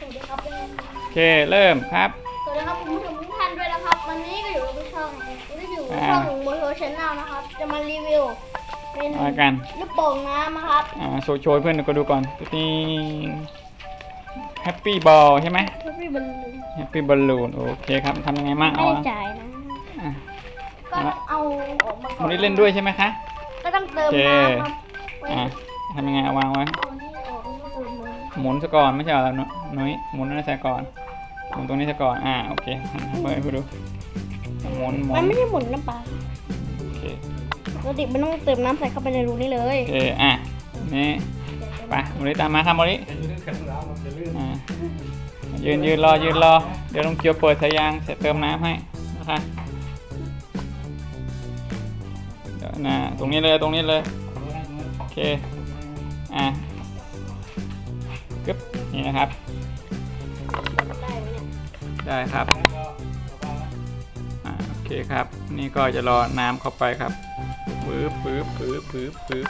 สวัสดีครับยังไงโอเค เริ่มครับ สวัสดีครับคุณผู้ชมทุกท่านด้วยนะครับ วันนี้ก็อยู่กับช่องก็อยู่กับอ่าช่องโมโทชแนลนะครับ จะมารีวิว เป็นมากัน ลูกโป่งน้ำนะครับอ่าโชว์โชว์ให้เพื่อนก็ดูก่อนนี่ แฮปปี้บอลใช่ไหมทุกพี่บอลลูนแฮปปี้บอลลูนโอเคครับทำยังไงมั่งไม่เอาได้อะจ่ายนะ อะก็เอาออกมาก่อวันนนี้เล่นด้วยใช่ไหมคะ ก็ต้องเติมโอเคน้ำครับไว้อะทำยังไงเอาวางไว้เอานี่ หมุนซะก่อนไม่ใช่เหรอนุนุ้ยหมุนนั่นซะก่อนหมุนตรงนี้ซะก่อนอ่าโอเคเปิดให้ดูหมุนหมุมันนไม่ได้หมุนนะปะโอเคปกติมันต้องเติมน้ำใส่เข้าไปในรูนี้เลยโอเคอะนี่ไปโมริตามมาครับโมริอ่ายืนยืนรอยืนรอเดี๋ยวลุงเกียวเปิดสายยางเสร็จเติมน้ำให้นะคะเดี๋ยวนะตรงนี้เลยตรงนี้เลยโอเคอะ กึ๊บนี่นะครับ ได้ไหมเนี่ยได้ครับอ่าโอเคครับ นี่ก็จะรอน้ำเข้าไปครับปื๊บปื๊บปื๊บปื๊บปื๊บ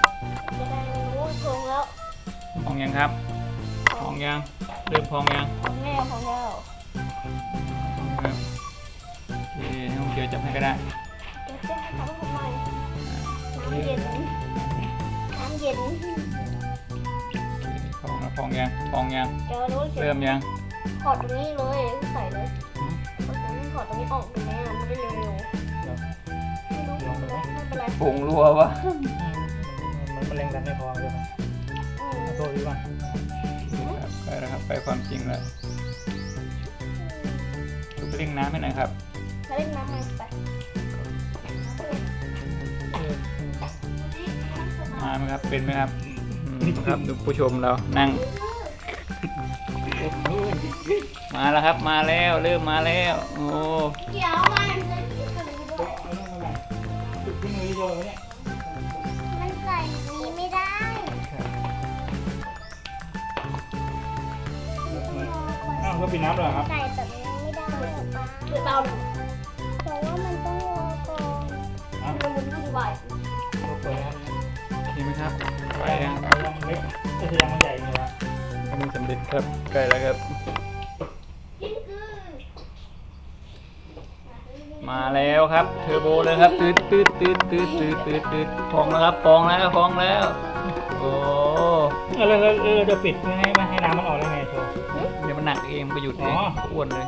จะได้รู้โครงแล้วพองยังครับพองยังเริ่มพองยังของแม่ของแล้วครับโอเคให้ผมเกียวจับให้ก็ได้เดี๋ยวจะให้เขาทำไมน้ำเย็นน้ำเย็นโอเค พองแล้วพองยังพองยังเดี๋ยวรู้เสร็จเริ่มยังถอดตรงนี้เลยใส่เลยถอดตรงนี้ถอดตรงนี้ออกตรงนี้มันได้เร็วๆไม่รู้ไม่เป็นไรผงรัววะมันมะเร็งกันไม่พอเลยนะอืมโทษดีกว่าครับไปแล้วครับไปความจริงแล้วชุบเร่งน้ำให้หน่อยครับถ้าเล่นน้ำมันไปมาไหมครับเป็นไหมครับอืม ครับดูผู้ชมเรานั่ง มาแล้วครับมาแล้วเริ่มมาแล้ว โอ้เกี่ยวมันจะกินกันด้วยจุดที่มือโยนเนี่ยมันใส่นี้ไม่ได้อ้าวก็ปิดน้ำเหรอครับใส่แบบนี้ไม่ได้หรอป้าคือเบาเพราะว่ามันต้องรอก่อนอ้าวมันมันคือไหวก็เปิดครับ โอเคไหมครับไปยังยังเล็กก็จะยังมันใหญ่อยู่นะอันนี้สำเร็จครับใกล้แล้วครับกินคือมาแล้วครับ เทอร์โบเลยครับตืดตืดตืดตืดตืดตืดตืดพองแล้วครับพองแล้วพองแล้ว โอ้เออแล้วแล้วแล้วเราจะปิดไม่ให้ไม่ให้น้ำมันออกได้ไงโชว์ เดี๋ยวมันหนักเองไปหยุดเองอ๋อ อ้วนเลย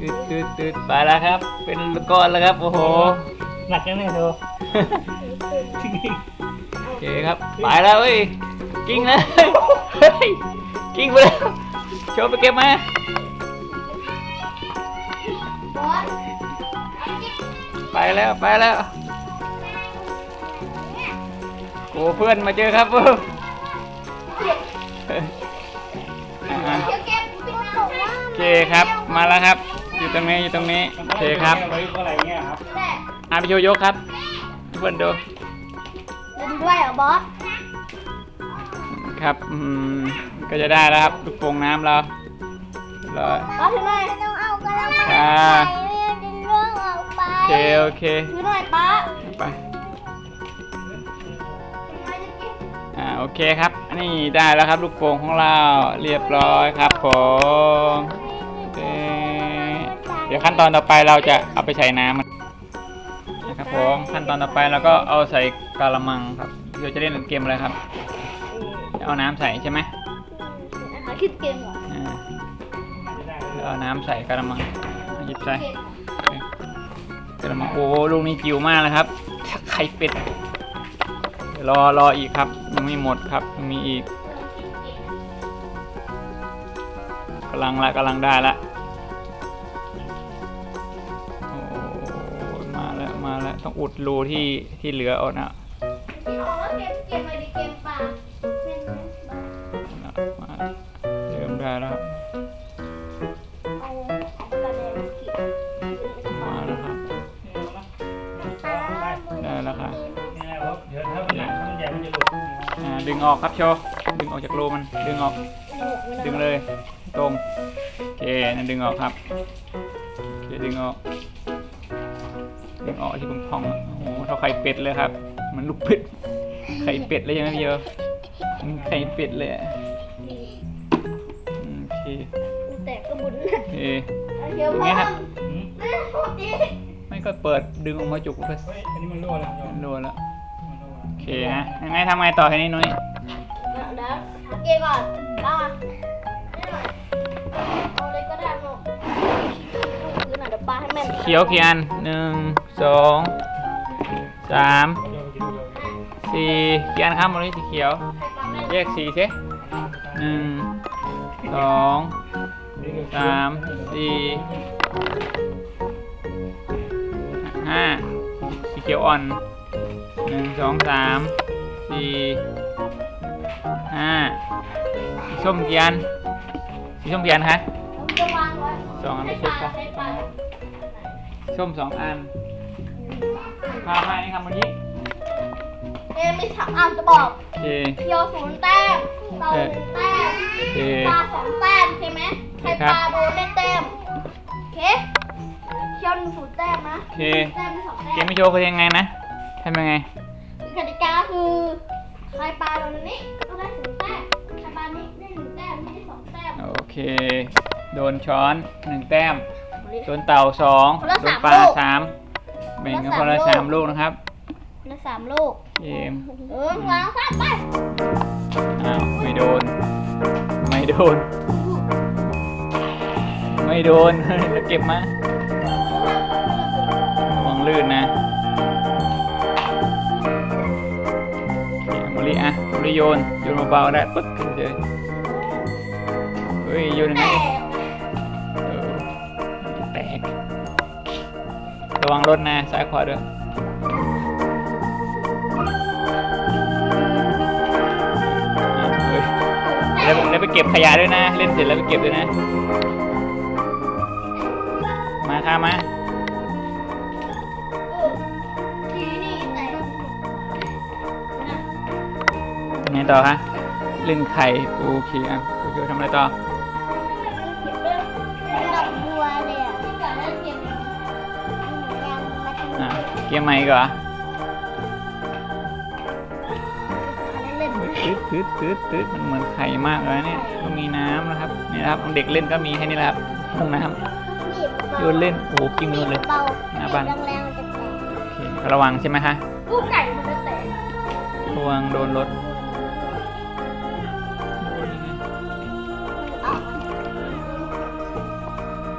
ตืดตืดตืดไปแล้วครับ เป็นก้อนแล้วครับโอ้โห หนักยังไงโชว์ โอเคครับ ไปแล้วเว้ย กิ้งแล้วเฮ้ยกิ้งไปแล้วโชว์ไปเก็บมาไปแล้วไปแล้วโอ้เพื่อนมาเจอครับเพี่องว่าโอเคครับมาแล้วครับ อยู่ตรงนี้อยู่ตรงนี้โอเคครับอะไรเงี้ยครับแม่อาไปโชว์ยกครับเพื่อนดู ด้วยเหรอบอสครับอืมก็จะได้แล้วครับลูกโป่งน้ำเราเรียบร้อยบอสถือหน่อยต้องเอากระมังอ่าดึงเรื่องออกไปโอเคโอเคถือหน่อยป้าไปอ่าโอเคครับ นี่ได้แล้วครับลูกโป่งของเราเรียบร้อยครับผมโอเคเดี๋ยวขั้นตอนต่อไปเราจะเอาไปใส่น้ำมันนะครับผมขั้นตอนต่อไปเราก็เอาใส่ กะละมังครับเดี๋ยวจะเล่นเกมอะไรครับ จะเอาน้ำใส่ใช่ไหมหาคิดเกมเหรออ่าเดี๋ยวเอาน้ำใส่กระมังหยิบใส่กระมังโอ้ลูกนี้จิ๋วมากเลยครับไข่เป็ดเดี๋ยวรอรออีกครับยังไม่หมดครับยังมีอีกกำลังละกำลังได้ละโอ้มาแล้วมาแล้วต้องอุดรูที่ที่เหลือเอานะที่บอก เกมเกมอะไรดีเกมป่าเล่นไหมมาเริ่มได้แล้วครับเอาเอากระเด็นขีดมาแล้วครับ ได้แล้วครับนี่แหละครับเดี๋ยวถ้ามันหนักถ้ามันใหญ่มันจะหลุดอ่าดึงออกครับโชว์ดึงออกจากรูมัน ดึงออก ดึงเลย ตรง โอเคนั่นดึงออกครับโอเคดึงออก ดึงออกที่ผมพองๆโอ้โหเท่าไข่เป็ดเลยครับเหมันลูกเป็ด ไข่เป็ดเลยใช่ไหมพี่เยอะไข่เป็ดเลยอะโอเคแต่ก็บุญโอเคเดี๋ยวอย่างพ่เงี้อยครับหืมแม่พูดดิไม่ก็เปิดดึงออกมาจุกเพื่อเฮ้ยอันนี้มันรั่วแล้วโยมโดนแล้วมันรั่วโอเคฮะยังไงทำไงต่อทีนี้นุ้ยเดี๋ยวเดี๋ยวหาเกย์ก่อนป้านี่หน่อยเอาเลยก็ได้หนูลูกพื้นหน่อยเดี๋ยวป้าให้แม่นเขียวกี่อันหนึ่งสองสามโยมกินโยม สี่กี่อันครับมอลลี่สีเขียวให้ป้าแม่นแยกสีสิหนึ่งสองสามสี่ห้าสีเขียวอ่อนหนึ่งสองสามสี่ห้าสีส้มกี่อันสีส้มกี่อันคะผมจะวางไว้สองอันให้ไม่ป้าใช่ปะให้ป้าส้มสองอันพามานี่ครับวันนี้ เอ็มมีสามอันจะบอกโอเคเคียวศูนย์แต้มเตาหนึ่งแต้มโอเคปลาสองแต้มใช่ไหมโอเคใครครับปลาโดนได้แต้มโอเคเคียวหนึ่งศูนย์แต้มนะโอเค แต้มมีสองเกแต้มมไม่โชว์คือยังไงนะทำยังไง กติกาคือใครปลาโดนนี้ก็ได้ศูนย์แต้มใครปลานี้ได้หนึ่งแต้มนี่ได้สองแต้มโอเค โดนช้อนหนึ่งแต้ม โดนเต่าสองคนละโดนสามปลาลูกสามแบ่งกันคคนนละละสาสามมลูลูกกนะครับแล้วสามลูก เกมเออวางสามไปอ้าวไม่โดน ไม่โดน ไม่โดนแล้วเก็บมาระวังลื่นนะโอเคมอลลี่อะมอลลี่โยนโยนเบาๆได้ปึ๊กขึ้นเลยเฮ้ยโยนยังไงแต่ดิเออแตกระวังรถนะซ้ายขวาด้วย เก็บขยะด้วยนะ เล่นเสร็จแล้วไปเก็บด้วยนะ มาค่ะมาเออทีนี่แต่นะเป็นไงต่อคะเล่นไข่โอเคอะโอเคทำอะไรต่อเก็บเรื่องดอกบัวเลยอะที่ก่อนแล้วเก็บยังมาทำอะเกมใหม่อีกเหรอเล่น ตืดตืดตืดตืดมันเหมือนไข่มากเลยเนี่ยก็มีน้ำนะครับนี่นะครับเด็กเล่นก็มีแค่นี้แหละครับห้องน้ำโยนเล่นโอ้โหกิ้งไปหมดเลย เบาหน้าบ้าน แรงๆมันจะแตกโอเคระวังใช่ไหมคะลูกไก่มันจะแตกระวังโดนรถเอา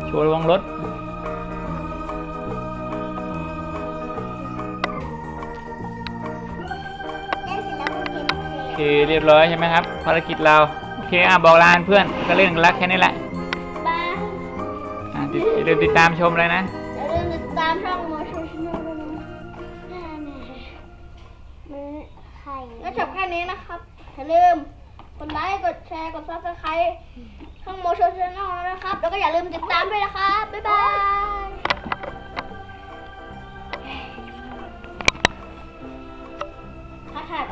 โชว์ระวังรถ เคเรียบร้อยใช่ไหมครับภารกิจเราโอเคอะบอกลาเพื่อนก็เรื่องรักแค่นี้แหละบายอะติดอย่มติดตามชมเลยนะ อย่าลืมติดตามช่องโมชั่นชนด้วนะมันไข่ก็จบแค่นี้นะครับอย่าลืมกดไลค์กดแชร์กดซับสไครต์ช่องโมชั่นชนด้นะครับ แล้วก็อย่าลืมติดตามด้วยนะครับบ๊ายบายถ้าขาด